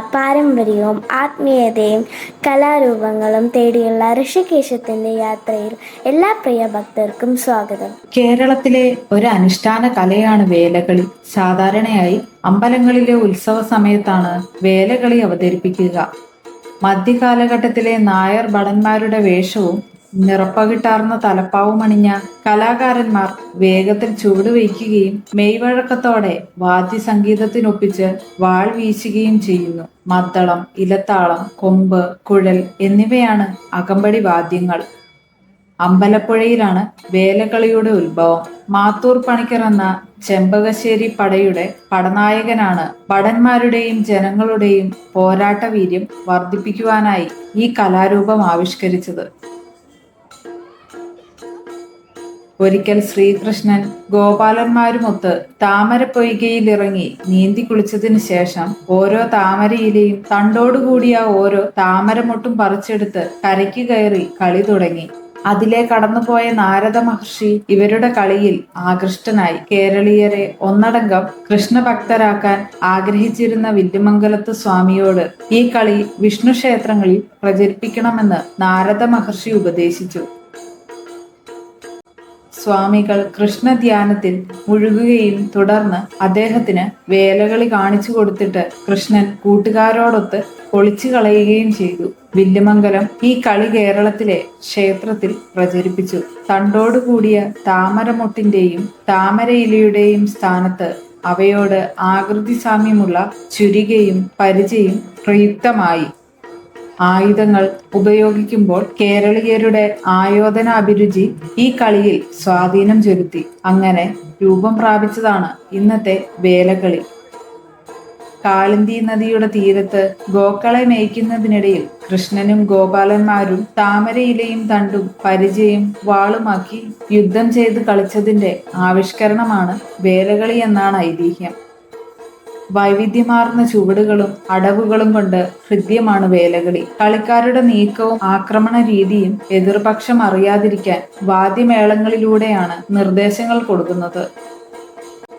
പാരമ്പര്യവും ആത്മീയതയും കലാരൂപങ്ങളും തേടിയുള്ള ഋഷികേശത്തിന്റെ യാത്രയിൽ എല്ലാ പ്രിയ ഭക്തർക്കും സ്വാഗതം. കേരളത്തിലെ ഒരു അനുഷ്ഠാന കലയാണ് വേലകളി. സാധാരണയായി അമ്പലങ്ങളിലെ ഉത്സവ സമയത്താണ് വേലകളി അവതരിപ്പിക്കുക. മധ്യകാലഘട്ടത്തിലെ നായർ ഭടന്മാരുടെ വേഷവും നിറപ്പകിട്ടാർന്ന തലപ്പാവും അണിഞ്ഞ കലാകാരന്മാർ വേഗത്തിൽ ചുവടുവയ്ക്കുകയും മെയ്വഴക്കത്തോടെ വാദ്യസംഗീതത്തിനൊപ്പിച്ച് വാൾ വീശുകയും ചെയ്യുന്നു. മദ്ദളം ഇലത്താളം കൊമ്പ് കുഴൽ എന്നിവയാണ് അകമ്പടി വാദ്യങ്ങൾ. അമ്പലപ്പുഴയിലാണ് വേലകളിയുടെ ഉത്ഭവം. മാത്തൂർ പണിക്കർ എന്ന ചെമ്പകശ്ശേരി പടയുടെ പടനായകനാണ് ഭടന്മാരുടെയും ജനങ്ങളുടെയും പോരാട്ട വീര്യം വർദ്ധിപ്പിക്കുവാനായി ഈ കലാരൂപം ആവിഷ്കരിച്ചത്. ഒരിക്കൽ ശ്രീകൃഷ്ണൻ ഗോപാലന്മാരുമൊത്ത് താമരപ്പൊയ്കയിൽ ഇറങ്ങി നീന്തി കുളിച്ചതിന് ശേഷം ഓരോ താമരയിലെയും തണ്ടോടുകൂടിയ ഓരോ താമരമൊട്ടും പറിച്ചെടുത്ത് കരയ്ക്ക് കയറി കളി തുടങ്ങി. അതിലെ കടന്നുപോയ നാരദ മഹർഷി ഇവരുടെ കളിയിൽ ആകൃഷ്ടനായി. കേരളീയരെ ഒന്നടങ്കം കൃഷ്ണഭക്തരാക്കാൻ ആഗ്രഹിച്ചിരുന്ന വില്ലുമംഗലത്ത് സ്വാമിയോട് ഈ കളി വിഷ്ണു ക്ഷേത്രങ്ങളിൽ പ്രചരിപ്പിക്കണമെന്ന് നാരദ മഹർഷി ഉപദേശിച്ചു. സ്വാമികൾ കൃഷ്ണധ്യാനത്തിൽ മുഴുകുകയും തുടർന്ന് അദ്ദേഹത്തിന് വേലകളി കാണിച്ചു കൊടുത്തിട്ട് കൃഷ്ണൻ കൂട്ടുകാരോടൊത്ത് ഒളിച്ചു കളയുകയും ചെയ്തു. വില്ലുമംഗലം ഈ കളി കേരളത്തിലെ ക്ഷേത്രത്തിൽ പ്രചരിപ്പിച്ചു. തണ്ടോടുകൂടിയ താമരമൊട്ടിന്റെയും താമരയിലയുടെയും സ്ഥാനത്ത് അവയോട് ആകൃതി സാമ്യമുള്ള ചുരികയും പരിചയും പ്രയുക്തമായി. ആയുധങ്ങൾ ഉപയോഗിക്കുമ്പോൾ കേരളീയരുടെ ആയോധന അഭിരുചി ഈ കളിയിൽ സ്വാധീനം ചെലുത്തി. അങ്ങനെ രൂപം പ്രാപിച്ചതാണ് ഇന്നത്തെ വേലകളി. കാളിന്തി നദിയുടെ തീരത്ത് ഗോക്കളെ മേയ്ക്കുന്നതിനിടയിൽ കൃഷ്ണനും ഗോപാലന്മാരും താമരയിലയും തണ്ടും പരിചയം വാളുമാക്കി യുദ്ധം ചെയ്ത് കളിച്ചതിന്റെ ആവിഷ്കരണമാണ് വേലകളി എന്നാണ് ഐതിഹ്യം. വൈവിധ്യമാർന്ന ചുവടുകളും അടവുകളും കൊണ്ട് ഹൃദ്യമാണ് വേലകളി. കളിക്കാരുടെ നീക്കവും ആക്രമണ രീതിയും എതിർപക്ഷം അറിയാതിരിക്കാൻ വാദ്യമേളങ്ങളിലൂടെയാണ് നിർദ്ദേശങ്ങൾ കൊടുക്കുന്നത്.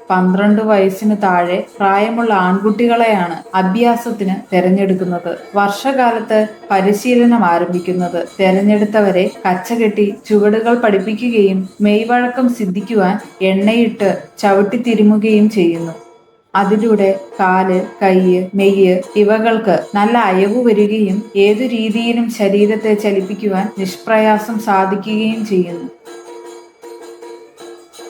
പന്ത്രണ്ട് വയസ്സിന് താഴെ പ്രായമുള്ള ആൺകുട്ടികളെയാണ് അഭ്യാസത്തിന് തെരഞ്ഞെടുക്കുന്നത്. വർഷകാലത്ത് പരിശീലനം ആരംഭിക്കുന്നത്. തെരഞ്ഞെടുത്തവരെ കച്ചകെട്ടി ചുവടുകൾ പഠിപ്പിക്കുകയും മെയ്വഴക്കം സിദ്ധിക്കുവാൻ എണ്ണയിട്ട് ചവിട്ടിത്തിരുമുകയും ചെയ്യുന്നു. അതിലൂടെ കാൽ കയ്യ് നെയ്യ് ഇവകൾക്ക് നല്ല അയവ് വരികയും ഏതു രീതിയിലും ശരീരത്തെ ചലിപ്പിക്കുവാൻ നിഷ്പ്രയാസം സാധിക്കുകയും ചെയ്യുന്നു.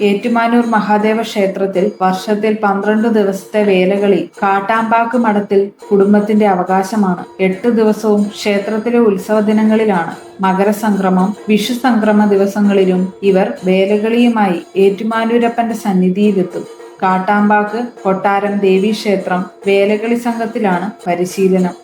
ഏറ്റുമാനൂർ മഹാദേവ ക്ഷേത്രത്തിൽ വർഷത്തിൽ പന്ത്രണ്ട് ദിവസത്തെ വേലകളി കാട്ടാമ്പാക്ക് മഠത്തിൽ കുടുംബത്തിന്റെ അവകാശമാണ്. എട്ട് ദിവസവും ക്ഷേത്രത്തിലെ ഉത്സവ ദിനങ്ങളിലാണ് മകരസംക്രമം വിഷു സംക്രമ ദിവസങ്ങളിലും ഇവർ വേലകളിയുമായി ഏറ്റുമാനൂരപ്പന്റെ സന്നിധിയിലെത്തും. കാട്ടാമ്പാക്ക് കൊട്ടാരം ദേവീക്ഷേത്രം വേലകളി സംഘത്തിലാണ് പരിശീലനം.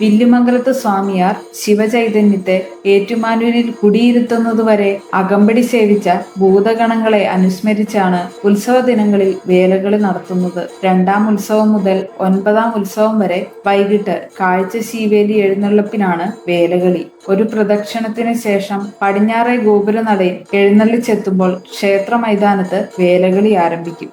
വില്ലുമംഗലത്ത് സ്വാമിയാർ ശിവചൈതന്യത്തെ ഏറ്റുമാനൂരിൽ കുടിയിരുത്തുന്നതുവരെ അകമ്പടി സേവിച്ച ഭൂതഗണങ്ങളെ അനുസ്മരിച്ചാണ് ഉത്സവ ദിനങ്ങളിൽ വേലകളി നടത്തുന്നത്. രണ്ടാം ഉത്സവം മുതൽ ഒൻപതാം ഉത്സവം വരെ വൈകിട്ട് കാഴ്ച ശീവേലി എഴുന്നള്ളിപ്പിനാണ് വേലകളി. ഒരു പ്രദക്ഷിണത്തിന് ശേഷം പടിഞ്ഞാറേ ഗോപുരനടയിൽ എഴുന്നള്ളിച്ചെത്തുമ്പോൾ ക്ഷേത്ര മൈതാനത്ത് വേലകളി ആരംഭിക്കും.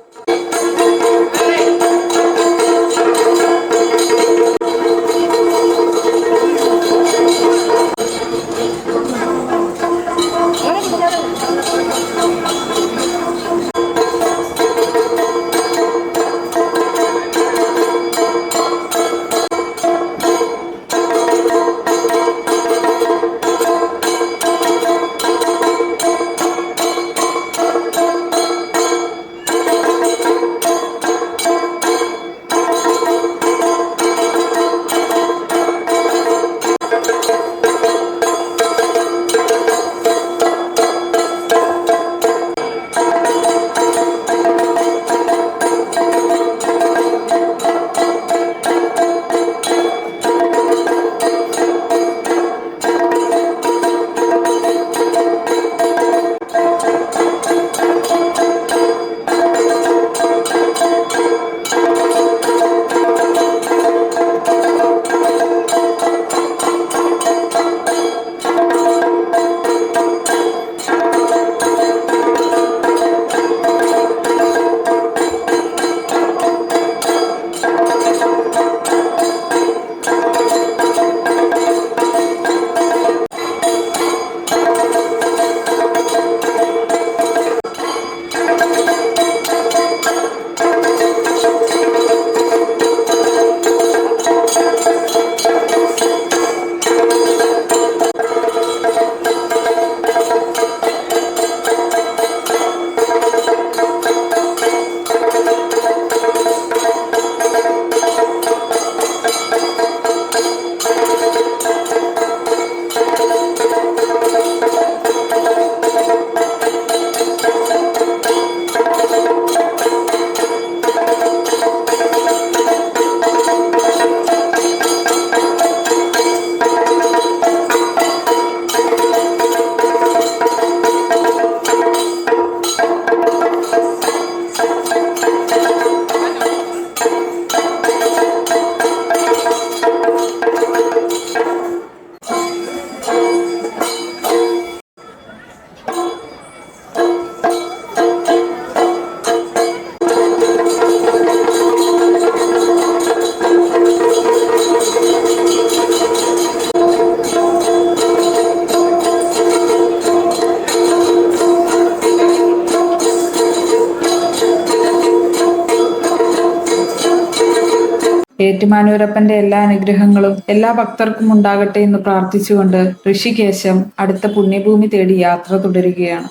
ഏറ്റുമാനൂരപ്പന്റെ എല്ലാ അനുഗ്രഹങ്ങളും എല്ലാ ഭക്തർക്കും ഉണ്ടാകട്ടെ എന്ന് പ്രാർത്ഥിച്ചുകൊണ്ട് ഋഷികേശം അടുത്ത പുണ്യഭൂമി തേടി യാത്ര തുടരുകയാണ്.